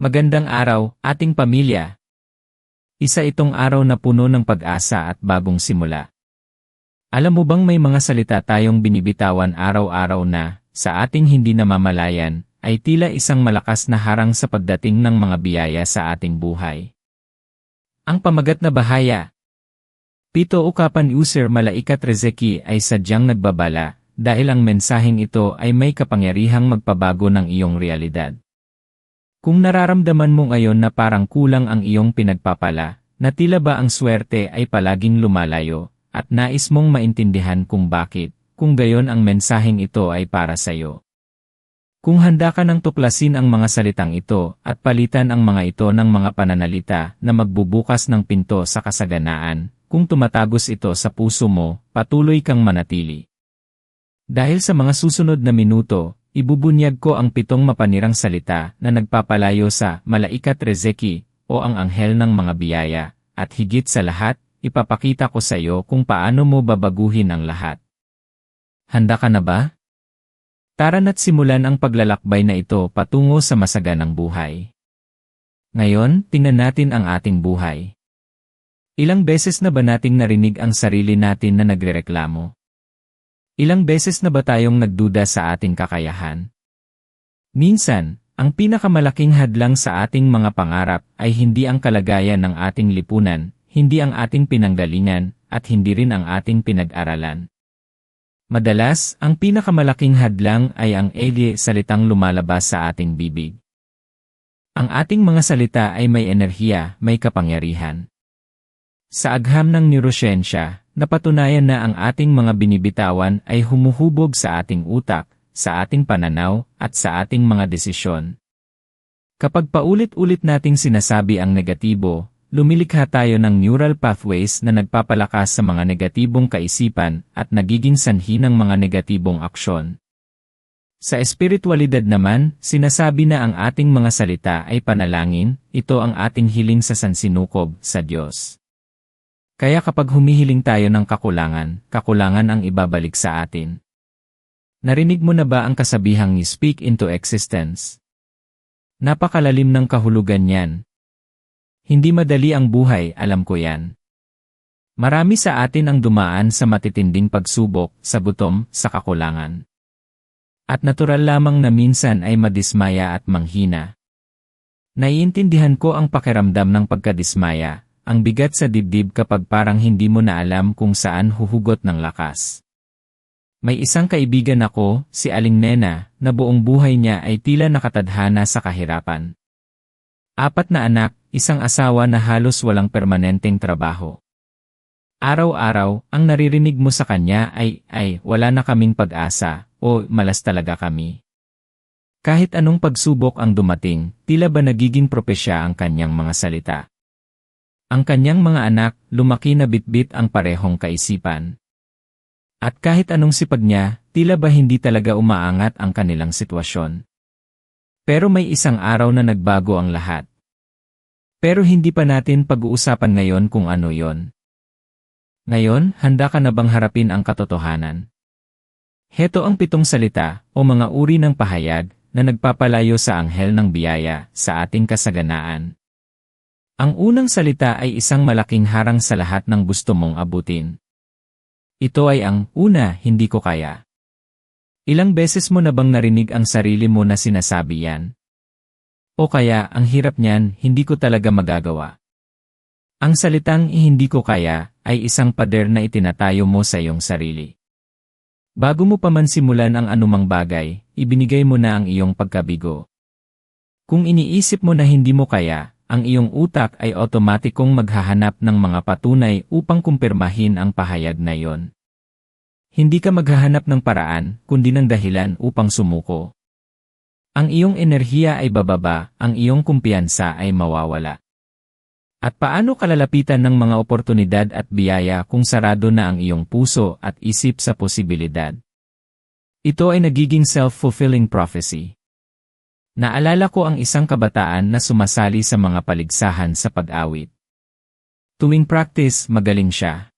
Magandang araw, ating pamilya. Isa itong araw na puno ng pag-asa at bagong simula. Alam mo bang may mga salita tayong binibitawan araw-araw na, sa ating hindi namamalayan, ay tila isang malakas na harang sa pagdating ng mga biyaya sa ating buhay. Ang pamagat na bahaya. Pito ukapan user malaikat Rezeki ay sadyang nagbabala, dahil ang mensaheng ito ay may kapangyarihang magpabago ng iyong realidad. Kung nararamdaman mo ngayon na parang kulang ang iyong pinagpapala, na tila ba ang swerte ay palaging lumalayo, at nais mong maintindihan kung bakit, kung gayon ang mensaheng ito ay para sa iyo. Kung handa ka nang tuklasin ang mga salitang ito at palitan ang mga ito ng mga pananalita na magbubukas ng pinto sa kasaganaan, kung tumatagos ito sa puso mo, patuloy kang manatili. Dahil sa mga susunod na minuto, Ibubunyag ko ang pitong mapanirang salita na nagpapalayo sa Malaikat Rezeki o ang anghel ng mga biyaya, at higit sa lahat, ipapakita ko sa iyo kung paano mo babaguhin ang lahat. Handa ka na ba? Tara na't simulan ang paglalakbay na ito patungo sa masaganang buhay. Ngayon, tingnan natin ang ating buhay. Ilang beses na ba nating narinig ang sarili natin na nagrereklamo? Ilang beses na ba tayong nagduda sa ating kakayahan? Minsan, ang pinakamalaking hadlang sa ating mga pangarap ay hindi ang kalagayan ng ating lipunan, hindi ang ating pinanggalingan, at hindi rin ang ating pinag-aralan. Madalas, ang pinakamalaking hadlang ay ang ege salitang lumalabas sa ating bibig. Ang ating mga salita ay may enerhiya, may kapangyarihan. Sa agham ng neurosiyensya, napatunayan na ang ating mga binibitawan ay humuhubog sa ating utak, sa ating pananaw, at sa ating mga desisyon. Kapag paulit-ulit nating sinasabi ang negatibo, lumilikha tayo ng neural pathways na nagpapalakas sa mga negatibong kaisipan at nagiging sanhi ng mga negatibong aksyon. Sa espiritualidad naman, sinasabi na ang ating mga salita ay panalangin, ito ang ating hiling sa sansinukob sa Diyos. Kaya kapag humihiling tayo ng kakulangan, kakulangan ang ibabalik sa atin. Narinig mo na ba ang kasabihang speak into existence? Napakalalim ng kahulugan niyan. Hindi madali ang buhay, alam ko yan. Marami sa atin ang dumaan sa matitinding pagsubok, sa gutom, sa kakulangan. At natural lamang na minsan ay madismaya at manghina. Naiintindihan ko ang pakiramdam ng pagkadismaya, ang bigat sa dibdib kapag parang hindi mo na alam kung saan huhugot ng lakas. May isang kaibigan ako, si Aling Nena, na buong buhay niya ay tila nakatadhana sa kahirapan. Apat na anak, isang asawa na halos walang permanenteng trabaho. Araw-araw, ang naririnig mo sa kanya ay, ay, wala na kaming pag-asa, o malas talaga kami. Kahit anong pagsubok ang dumating, tila ba nagiging propesya ang kanyang mga salita. Ang kanyang mga anak, lumaki na bitbit ang parehong kaisipan. At kahit anong sipag niya, tila ba hindi talaga umaangat ang kanilang sitwasyon. Pero may isang araw na nagbago ang lahat. Pero hindi pa natin pag-uusapan ngayon kung ano yon. Ngayon, handa ka na bang harapin ang katotohanan? Heto ang pitong salita o mga uri ng pahayag na nagpapalayo sa anghel ng biyaya sa ating kasaganaan. Ang unang salita ay isang malaking harang sa lahat ng gusto mong abutin. Ito ay ang, una, hindi ko kaya. Ilang beses mo na bang narinig ang sarili mo na sinasabi yan? O kaya, ang hirap niyan, hindi ko talaga magagawa. Ang salitang hindi ko kaya ay isang pader na itinatayo mo sa iyong sarili. Bago mo pa man simulan ang anumang bagay, ibinigay mo na ang iyong pagkabigo. Kung iniisip mo na hindi mo kaya, ang iyong utak ay otomatikong maghahanap ng mga patunay upang kumpirmahin ang pahayag na iyon. Hindi ka maghahanap ng paraan, kundi ng dahilan upang sumuko. Ang iyong enerhiya ay bababa, ang iyong kumpiyansa ay mawawala. At paano kalalapitan ng mga oportunidad at biyaya kung sarado na ang iyong puso at isip sa posibilidad? Ito ay nagiging self-fulfilling prophecy. Naalala ko ang isang kabataan na sumasali sa mga paligsahan sa pag-awit. Tuwing practice, magaling siya.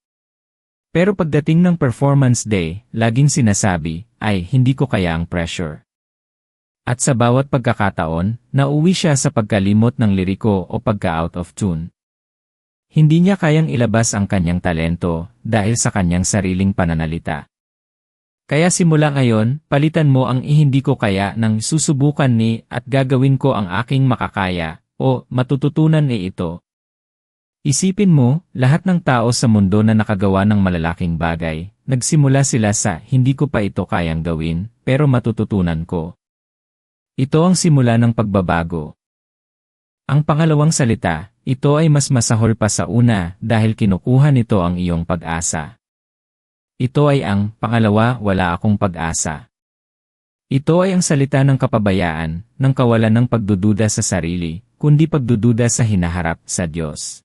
Pero pagdating ng performance day, laging sinasabi, ay hindi ko kaya ang pressure. At sa bawat pagkakataon, nauwi siya sa pagkalimot ng liriko o pagka-out of tune. Hindi niya kayang ilabas ang kanyang talento dahil sa kanyang sariling pananalita. Kaya simula ngayon, palitan mo ang ihindi ko kaya ng susubukan ni at gagawin ko ang aking makakaya o matututunan ni ito. Isipin mo, lahat ng tao sa mundo na nakagawa ng malalaking bagay, nagsimula sila sa hindi ko pa ito kayang gawin, pero matututunan ko. Ito ang simula ng pagbabago. Ang pangalawang salita, ito ay mas masahol pa sa una dahil kinukuha nito ang iyong pag-asa. Ito ay ang pangalawa wala akong pag-asa. Ito ay ang salita ng kapabayaan, ng kawalan ng pagdududa sa sarili, kundi pagdududa sa hinaharap sa Diyos.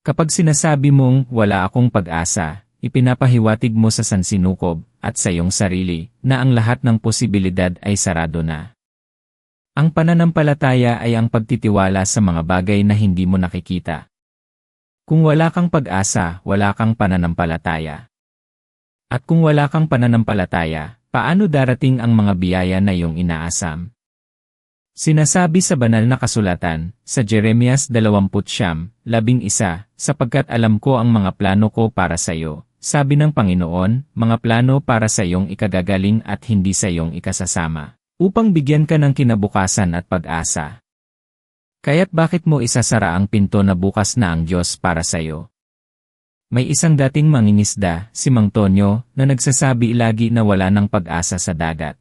Kapag sinasabi mong wala akong pag-asa, ipinapahiwatig mo sa sansinukob at sa iyong sarili na ang lahat ng posibilidad ay sarado na. Ang pananampalataya ay ang pagtitiwala sa mga bagay na hindi mo nakikita. Kung wala kang pag-asa, wala kang pananampalataya. At kung wala kang pananampalataya, paano darating ang mga biyaya na iyong inaasam? Sinasabi sa banal na kasulatan, sa Jeremias 20 labing isa, sapagkat alam ko ang mga plano ko para sa iyo, sabi ng Panginoon, mga plano para sa iyong ikagagaling at hindi sa iyong ikasasama, upang bigyan ka ng kinabukasan at pag-asa. Kaya't bakit mo isasara ang pinto na bukas na ang Diyos para sa iyo? May isang dating mangingisda, si Mang Tonyo, na nagsasabi lagi na wala ng pag-asa sa dagat.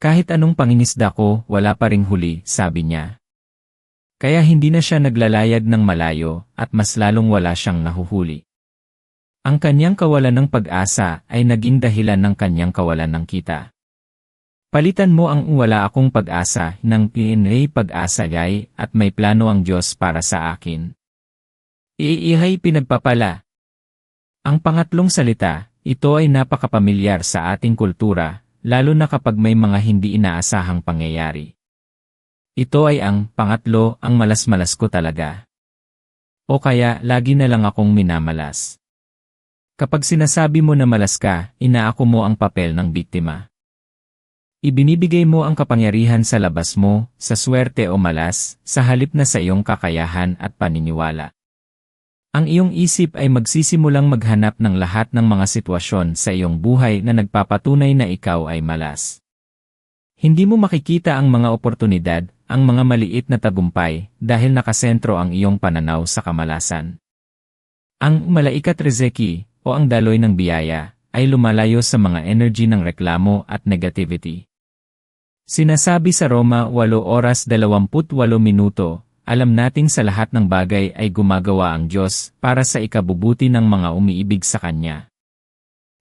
Kahit anong pangingisda ko, wala pa ring huli, sabi niya. Kaya hindi na siya naglalayag ng malayo at mas lalong wala siyang nahuhuli. Ang kanyang kawalan ng pag-asa ay naging dahilan ng kanyang kawalan ng kita. Palitan mo ang wala akong pag-asa ng PNA pag-asa gay at may plano ang Diyos para sa akin. Iihay pinagpapala. Ang pangatlong salita, ito ay napakapamilyar sa ating kultura lalo na kapag may mga hindi inaasahang pangyayari. Ito ay ang, pangatlo, ang malas-malas ko talaga. O kaya, lagi na lang akong minamalas. Kapag sinasabi mo na malas ka, inaako mo ang papel ng biktima. Ibinibigay mo ang kapangyarihan sa labas mo, sa swerte o malas, sa halip na sa iyong kakayahan at paniniwala. Ang iyong isip ay magsisimulang maghanap ng lahat ng mga sitwasyon sa iyong buhay na nagpapatunay na ikaw ay malas. Hindi mo makikita ang mga oportunidad, ang mga maliit na tagumpay, dahil nakasentro ang iyong pananaw sa kamalasan. Ang malaikat rezeki, o ang daloy ng biyaya, ay lumalayo sa mga energy ng reklamo at negativity. Sinasabi sa Roma 8 oras 28 minuto, alam nating sa lahat ng bagay ay gumagawa ang Diyos para sa ikabubuti ng mga umiibig sa Kanya.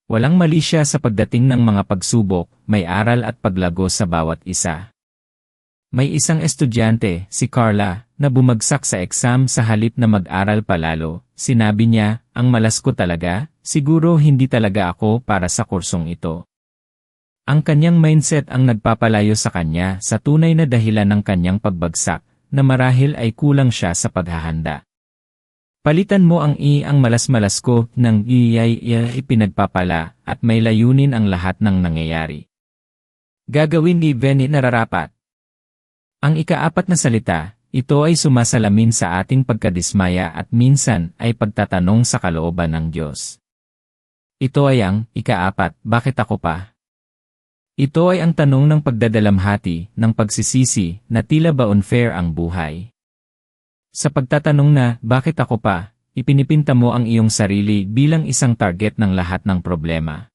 Walang mali siya sa pagdating ng mga pagsubok, may aral at paglago sa bawat isa. May isang estudyante, si Carla, na bumagsak sa exam sa halip na mag-aral palalo. Sinabi niya, ang malas ko talaga, siguro hindi talaga ako para sa kursong ito. Ang kanyang mindset ang nagpapalayo sa kanya sa tunay na dahilan ng kanyang pagbagsak, na marahil ay kulang siya sa paghahanda. Palitan mo ang i ang malas-malas ko ng iya ipinagpapala at may layunin ang lahat ng nangyayari. Gagawin ni Benny nararapat. Ang ikaapat na salita, ito ay sumasalamin sa ating pagkadismaya at minsan ay pagtatanong sa kalooban ng Diyos. Ito ay ang, ikaapat, bakit ako pa? Ito ay ang tanong ng pagdadalamhati, ng pagsisisi, na tila ba unfair ang buhay. Sa pagtatanong na, bakit ako pa, ipinipinta mo ang iyong sarili bilang isang target ng lahat ng problema.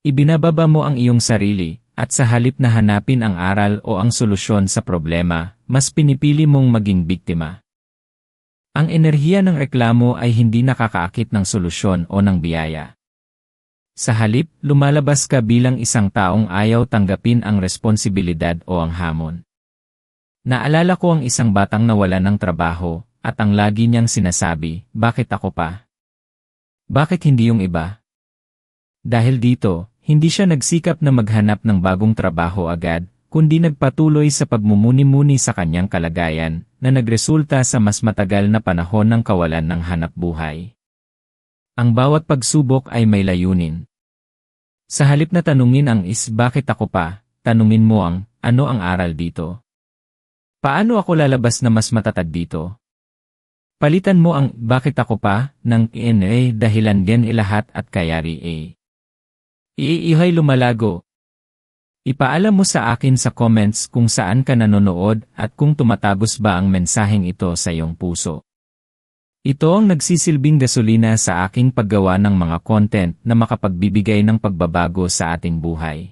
Ibinababa mo ang iyong sarili, at sa halip na hanapin ang aral o ang solusyon sa problema, mas pinipili mong maging biktima. Ang enerhiya ng reklamo ay hindi nakakaakit ng solusyon o ng biyaya. Sa halip, lumalabas ka bilang isang taong ayaw tanggapin ang responsibilidad o ang hamon. Naalala ko ang isang batang nawala ng trabaho, at ang lagi niyang sinasabi, bakit ako pa? Bakit hindi yung iba? Dahil dito, hindi siya nagsikap na maghanap ng bagong trabaho agad, kundi nagpatuloy sa pagmumuni-muni sa kanyang kalagayan, na nagresulta sa mas matagal na panahon ng kawalan ng hanap buhay. Ang bawat pagsubok ay may layunin. Sa halip na tanungin ang is bakit ako pa, tanungin mo ang, ano ang aral dito? Paano ako lalabas na mas matatag dito? Palitan mo ang, bakit ako pa, ng NA dahilan gen ilahat at kayari A. Iihay lumalago. Ipaalam mo sa akin sa comments kung saan ka nanonood at kung tumatagos ba ang mensaheng ito sa iyong puso. Ito ang nagsisilbing gasolina sa aking paggawa ng mga content na makapagbibigay ng pagbabago sa ating buhay.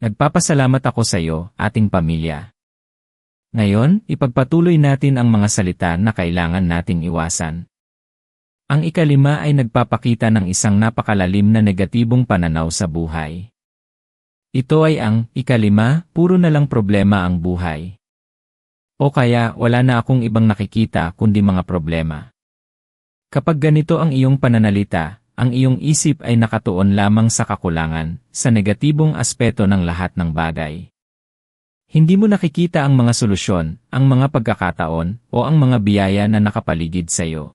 Nagpapasalamat ako sa iyo, ating pamilya. Ngayon, ipagpatuloy natin ang mga salita na kailangan nating iwasan. Ang ikalima ay nagpapakita ng isang napakalalim na negatibong pananaw sa buhay. Ito ay ang, ikalima, puro na lang problema ang buhay. O kaya wala na akong ibang nakikita kundi mga problema. Kapag ganito ang iyong pananalita, ang iyong isip ay nakatuon lamang sa kakulangan, sa negatibong aspeto ng lahat ng bagay. Hindi mo nakikita ang mga solusyon, ang mga pagkakataon, o ang mga biyaya na nakapaligid sa iyo.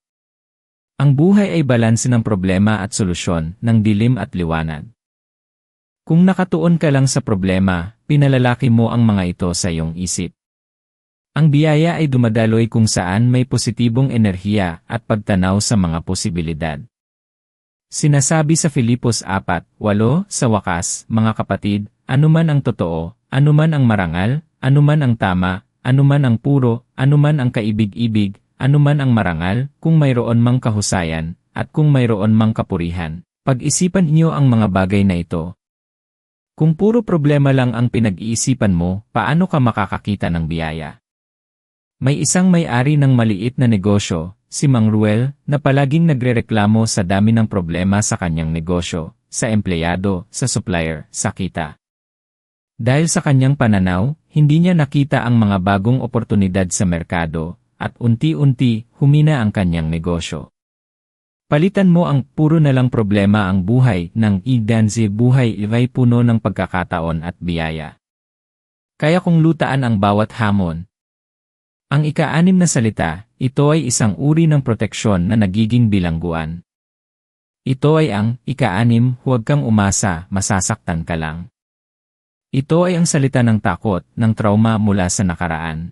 Ang buhay ay balanse ng problema at solusyon, ng dilim at liwanag. Kung nakatuon ka lang sa problema, pinalalaki mo ang mga ito sa iyong isip. Ang biyaya ay dumadaloy kung saan may positibong enerhiya at pagtanaw sa mga posibilidad. Sinasabi sa Filipos 4:8, sa wakas, mga kapatid, anuman ang totoo, anuman ang marangal, anuman ang tama, anuman ang puro, anuman ang kaibig-ibig, anuman ang marangal, kung mayroon mang kahusayan, at kung mayroon mang kapurihan, pag-isipan niyo ang mga bagay na ito. Kung puro problema lang ang pinag-iisipan mo, paano ka makakakita ng biyaya? May isang may-ari ng maliit na negosyo, si Mang Ruel, na palaging nagrereklamo sa dami ng problema sa kanyang negosyo, sa empleyado, sa supplier, sa kita. Dahil sa kanyang pananaw, hindi niya nakita ang mga bagong oportunidad sa merkado, at unti-unti, humina ang kanyang negosyo. Palitan mo ang puro na lang problema ang buhay ng idanzi buhay iba'y puno ng pagkakataon at biyaya. Kaya kung lutaan ang bawat hamon, ang ika-anim na salita, ito ay isang uri ng proteksyon na nagiging bilangguan. Ito ay ang, ika-anim, huwag kang umasa, masasaktan ka lang. Ito ay ang salita ng takot, ng trauma mula sa nakaraan.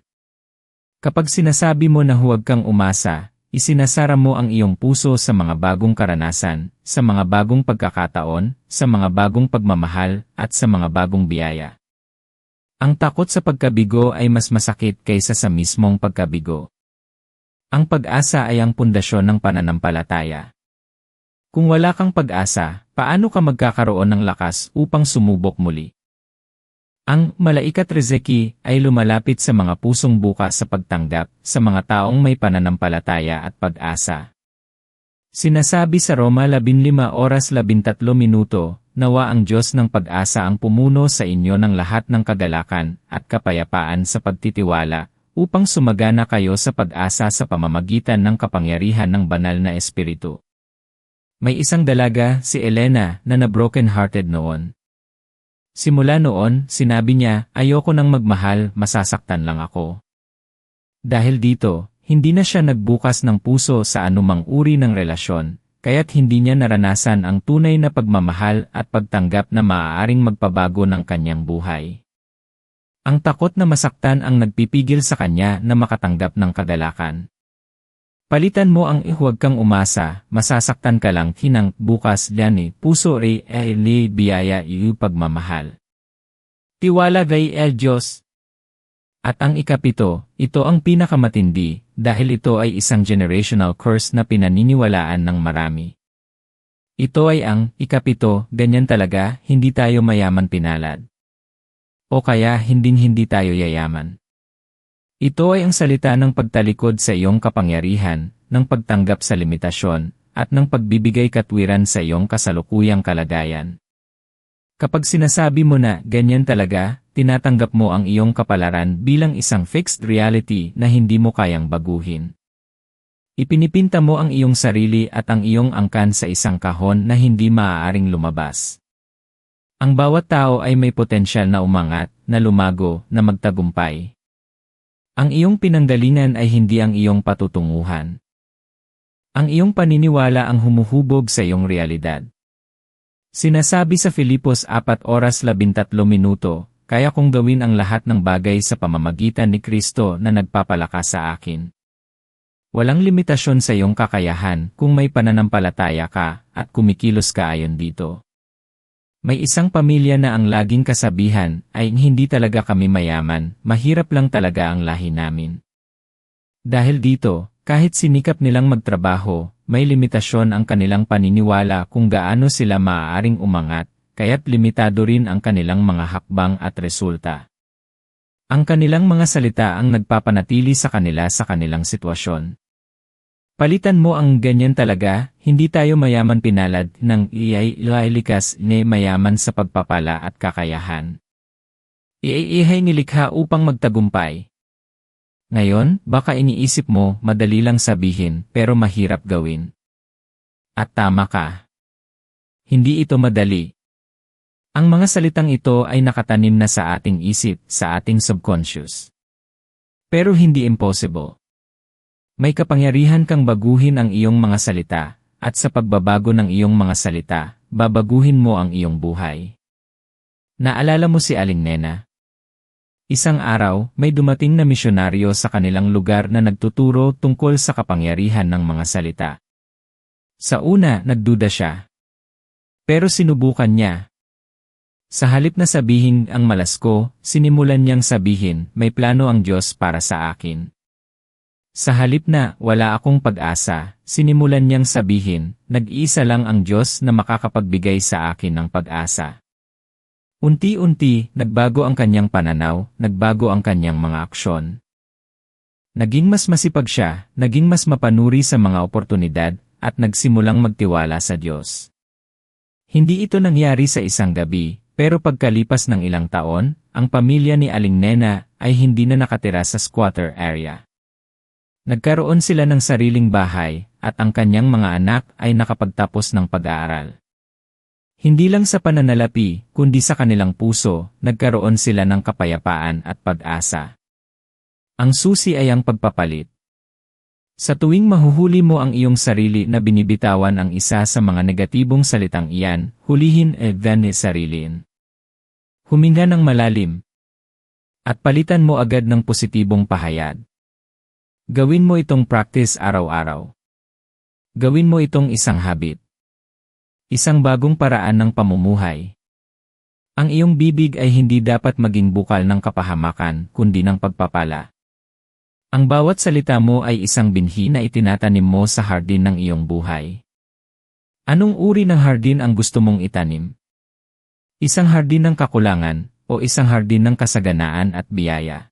Kapag sinasabi mo na huwag kang umasa, isinasara mo ang iyong puso sa mga bagong karanasan, sa mga bagong pagkakataon, sa mga bagong pagmamahal, at sa mga bagong biyaya. Ang takot sa pagkabigo ay mas masakit kaysa sa mismong pagkabigo. Ang pag-asa ay ang pundasyon ng pananampalataya. Kung wala kang pag-asa, paano ka magkakaroon ng lakas upang sumubok muli? Ang malaikat Rezeki ay lumalapit sa mga pusong buka sa pagtanggap sa mga taong may pananampalataya at pag-asa. Sinasabi sa Roma 15 oras 13 minuto, nawa ang Diyos ng pag-asa ang pumuno sa inyo ng lahat ng kagalakan at kapayapaan sa pagtitiwala, upang sumagana kayo sa pag-asa sa pamamagitan ng kapangyarihan ng banal na espiritu. May isang dalaga, si Elena, na na-broken-hearted noon. Simula noon, sinabi niya, ayoko nang magmahal, masasaktan lang ako. Dahil dito, hindi na siya nagbukas ng puso sa anumang uri ng relasyon, kaya't hindi niya naranasan ang tunay na pagmamahal at pagtanggap na maaaring magpabago ng kanyang buhay. Ang takot na masaktan ang nagpipigil sa kanya na makatanggap ng kadalakan. Palitan mo ang ihuwag kang umasa, masasaktan ka lang hinang bukas lani puso re e li biyaya iu pagmamahal. Tiwala gay el Diyos, at ang ikapito, ito ang pinakamatindi, dahil ito ay isang generational curse na pinaniniwalaan ng marami. Ito ay ang, ikapito, ganyan talaga, hindi tayo mayaman pinalad. O kaya hindi-hindi tayo yayaman. Ito ay ang salita ng pagtalikod sa iyong kapangyarihan, ng pagtanggap sa limitasyon, at ng pagbibigay katwiran sa iyong kasalukuyang kalagayan. Kapag sinasabi mo na ganyan talaga, tinatanggap mo ang iyong kapalaran bilang isang fixed reality na hindi mo kayang baguhin. Ipinipinta mo ang iyong sarili at ang iyong angkan sa isang kahon na hindi maaaring lumabas. Ang bawat tao ay may potensyal na umangat, na lumago, na magtagumpay. Ang iyong pinanggalingan ay hindi ang iyong patutunguhan. Ang iyong paniniwala ang humuhubog sa iyong realidad. Sinasabi sa Filipos 4 oras 13 minuto, kaya kong gawin ang lahat ng bagay sa pamamagitan ni Kristo na nagpapalakas sa akin. Walang limitasyon sa iyong kakayahan kung may pananampalataya ka at kumikilos ka ayon dito. May isang pamilya na ang laging kasabihan ay hindi talaga kami mayaman, mahirap lang talaga ang lahi namin. Dahil dito, kahit sinikap nilang magtrabaho, may limitasyon ang kanilang paniniwala kung gaano sila maaaring umangat, kaya't limitado rin ang kanilang mga hakbang at resulta. Ang kanilang mga salita ang nagpapanatili sa kanila sa kanilang sitwasyon. Palitan mo ang ganyan talaga, hindi tayo mayaman pinalad ng iyay likas ni mayaman sa pagpapala at kakayahan. Iihay nilikha upang magtagumpay. Ngayon, baka iniisip mo, madali lang sabihin, pero mahirap gawin. At tama ka. Hindi ito madali. Ang mga salitang ito ay nakatanim na sa ating isip, sa ating subconscious. Pero hindi impossible. May kapangyarihan kang baguhin ang iyong mga salita, at sa pagbabago ng iyong mga salita, babaguhin mo ang iyong buhay. Naalala mo si Aling Nena? Isang araw, may dumating na misyonaryo sa kanilang lugar na nagtuturo tungkol sa kapangyarihan ng mga salita. Sa una, nagduda siya. Pero sinubukan niya, sa halip na sabihin ang malas ko, sinimulan niyang sabihin, may plano ang Diyos para sa akin. Sa halip na wala akong pag-asa, sinimulan niyang sabihin, nag-iisa lang ang Diyos na makakapagbigay sa akin ng pag-asa. Unti-unti, nagbago ang kanyang pananaw, nagbago ang kanyang mga aksyon. Naging mas masipag siya, naging mas mapanuri sa mga oportunidad, at nagsimulang magtiwala sa Diyos. Hindi ito nangyari sa isang gabi, pero pagkalipas ng ilang taon, ang pamilya ni Aling Nena ay hindi na nakatira sa squatter area. Nagkaroon sila ng sariling bahay at ang kanyang mga anak ay nakapagtapos ng pag-aaral. Hindi lang sa pananalapi, kundi sa kanilang puso, nagkaroon sila ng kapayapaan at pag-asa. Ang susi ay ang pagpapalit. Sa tuwing mahuhuli mo ang iyong sarili na binibitawan ang isa sa mga negatibong salitang iyan, hulihin e then sarilin. Huminga ng malalim. At palitan mo agad ng positibong pahayag. Gawin mo itong practice araw-araw. Gawin mo itong isang habit. Isang bagong paraan ng pamumuhay. Ang iyong bibig ay hindi dapat maging bukal ng kapahamakan, kundi ng pagpapala. Ang bawat salita mo ay isang binhi na itinatanim mo sa hardin ng iyong buhay. Anong uri ng hardin ang gusto mong itanim? Isang hardin ng kakulangan, o isang hardin ng kasaganaan at biyaya.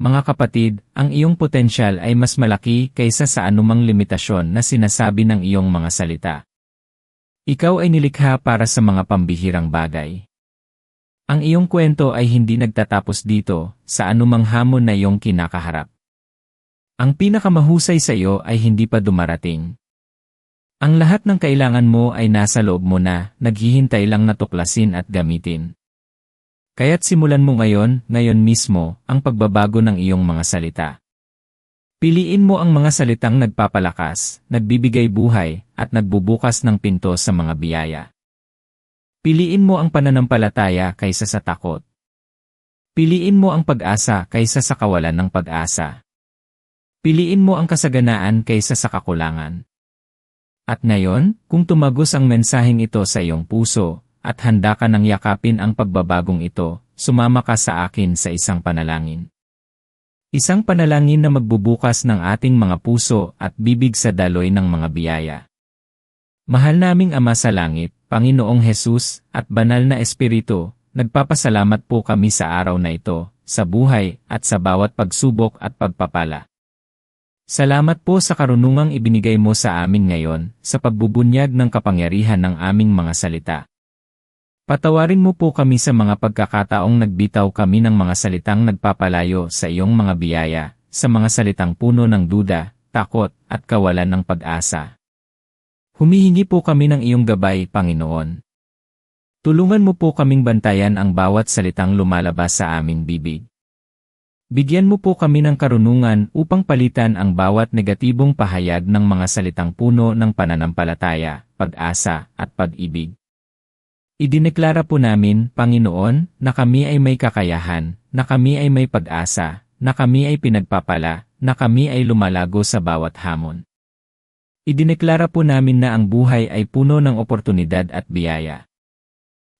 Mga kapatid, ang iyong potensyal ay mas malaki kaysa sa anumang limitasyon na sinasabi ng iyong mga salita. Ikaw ay nilikha para sa mga pambihirang bagay. Ang iyong kwento ay hindi nagtatapos dito, sa anumang hamon na iyong kinakaharap. Ang pinakamahusay sa iyo ay hindi pa dumarating. Ang lahat ng kailangan mo ay nasa loob mo na, naghihintay lang na tuklasin at gamitin. Kaya't simulan mo ngayon, ngayon mismo, ang pagbabago ng iyong mga salita. Piliin mo ang mga salitang nagpapalakas, nagbibigay buhay, at nagbubukas ng pinto sa mga biyaya. Piliin mo ang pananampalataya kaysa sa takot. Piliin mo ang pag-asa kaysa sa kawalan ng pag-asa. Piliin mo ang kasaganaan kaysa sa kakulangan. At ngayon, kung tumagos ang mensaheng ito sa iyong puso, at handa ka nang yakapin ang pagbabagong ito, sumama ka sa akin sa isang panalangin. Isang panalangin na magbubukas ng ating mga puso at bibig sa daloy ng mga biyaya. Mahal naming Ama sa Langit, Panginoong Hesus, at Banal na Espiritu, nagpapasalamat po kami sa araw na ito, sa buhay, at sa bawat pagsubok at pagpapala. Salamat po sa karunungang ibinigay mo sa amin ngayon, sa pagbubunyag ng kapangyarihan ng aming mga salita. Patawarin mo po kami sa mga pagkakataong nagbitaw kami ng mga salitang nagpapalayo sa iyong mga biyaya, sa mga salitang puno ng duda, takot, at kawalan ng pag-asa. Humihingi po kami ng iyong gabay, Panginoon. Tulungan mo po kaming bantayan ang bawat salitang lumalabas sa aming bibig. Bigyan mo po kami ng karunungan upang palitan ang bawat negatibong pahayag ng mga salitang puno ng pananampalataya, pag-asa, at pag-ibig. Idineklara po namin, Panginoon, na kami ay may kakayahan, na kami ay may pag-asa, na kami ay pinagpapala, na kami ay lumalago sa bawat hamon. Idineklara po namin na ang buhay ay puno ng oportunidad at biyaya.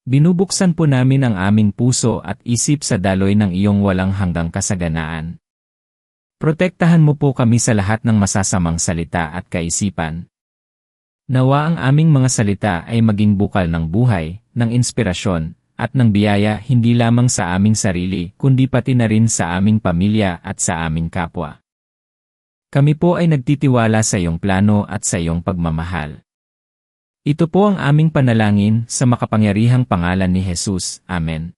Binubuksan po namin ang aming puso at isip sa daloy ng iyong walang hanggang kasaganaan. Protektahan mo po kami sa lahat ng masasamang salita at kaisipan. Nawa ang aming mga salita ay maging bukal ng buhay, ng inspirasyon, at ng biyaya hindi lamang sa aming sarili kundi pati na rin sa aming pamilya at sa aming kapwa. Kami po ay nagtitiwala sa iyong plano at sa iyong pagmamahal. Ito po ang aming panalangin sa makapangyarihang pangalan ni Jesus. Amen.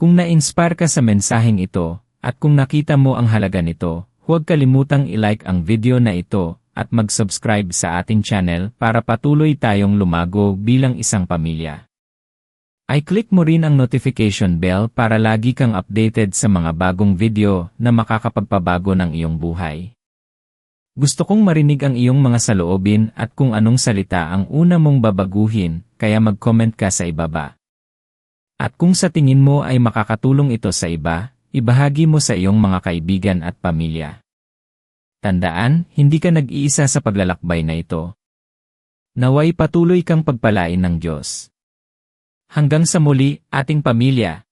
Kung na-inspire ka sa mensaheng ito, at kung nakita mo ang halaga nito, huwag kalimutang i-like ang video na ito at mag-subscribe sa ating channel para patuloy tayong lumago bilang isang pamilya. I-click mo rin ang notification bell para lagi kang updated sa mga bagong video na makakapagpabago ng iyong buhay. Gusto kong marinig ang iyong mga saloobin at kung anong salita ang una mong babaguhin, kaya mag-comment ka sa ibaba. At kung sa tingin mo ay makakatulong ito sa iba, ibahagi mo sa iyong mga kaibigan at pamilya. Tandaan, hindi ka nag-iisa sa paglalakbay na ito. Naway patuloy kang pagpalain ng Diyos. Hanggang sa muli, ating pamilya.